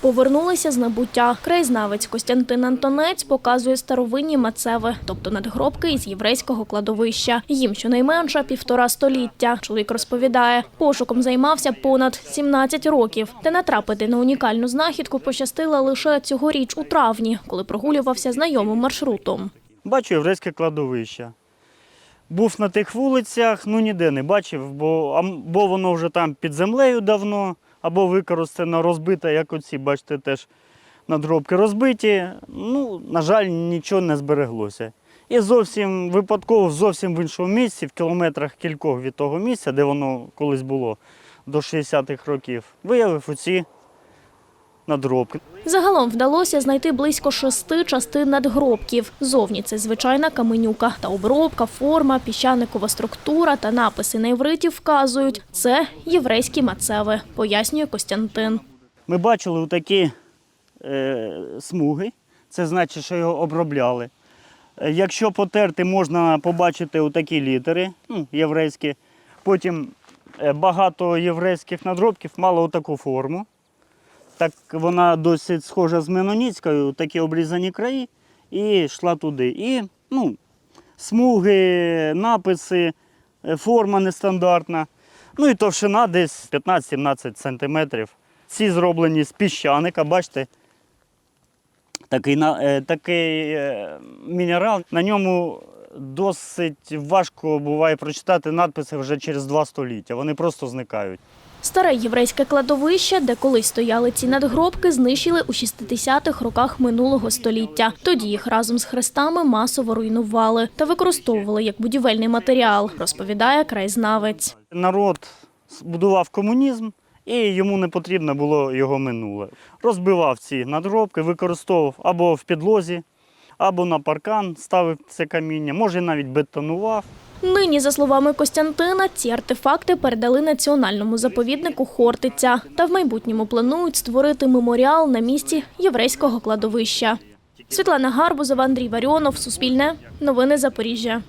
Повернулися з набуття. Краєзнавець Костянтин Антонець показує старовинні мацеви, тобто надгробки із єврейського кладовища. Їм щонайменше півтора століття. Чоловік розповідає, пошуком займався понад 17 років. Та натрапити на унікальну знахідку пощастило лише цьогоріч у травні, коли прогулювався знайомим маршрутом. Бачу єврейське кладовище. Був на тих вулицях, ну ніде не бачив, бо або воно вже там під землею давно, або використано розбите, як оці, бачите, теж надгробки розбиті. Ну, на жаль, нічого не збереглося. І зовсім випадково, зовсім в іншому місці, в кілометрах кількох від того місця, де воно колись було до 60-х років, виявив оці надгробки. Загалом вдалося знайти близько шести частин надгробків. Зовні це звичайна каменюка та обробка, форма, піщаникова структура та написи на івриті вказують – це єврейські мацеви, пояснює Костянтин. Ми бачили такі е, смуги, це значить, що його обробляли. Е, Якщо потерти, можна побачити такі літери, ну, єврейські. Потім е, багато єврейських надробків мало таку форму. Так вона досить схожа з меноніцькою, такі обрізані краї, і йшла туди. І ну, смуги, написи, е, форма нестандартна. Ну і товщина десь 15-17 сантиметрів. Ці зроблені з піщаника, бачите, такий, е, такий е, мінерал. На ньому досить важко буває прочитати надписи вже через два століття. Вони просто зникають. Старе єврейське кладовище, де колись стояли ці надгробки, знищили у 60-х роках минулого століття. Тоді їх разом з хрестами масово руйнували та використовували як будівельний матеріал, розповідає краєзнавець. Народ будував комунізм, і йому не потрібно було його минуле. Розбивав ці надгробки, використовував або в підлозі, або на паркан ставив це каміння, може навіть бетонував. Нині, за словами Костянтина, ці артефакти передали національному заповіднику Хортиця та в майбутньому планують створити меморіал на місці єврейського кладовища. Світлана Гарбузова, Андрій Варіонов, Суспільне, Новини Запоріжжя.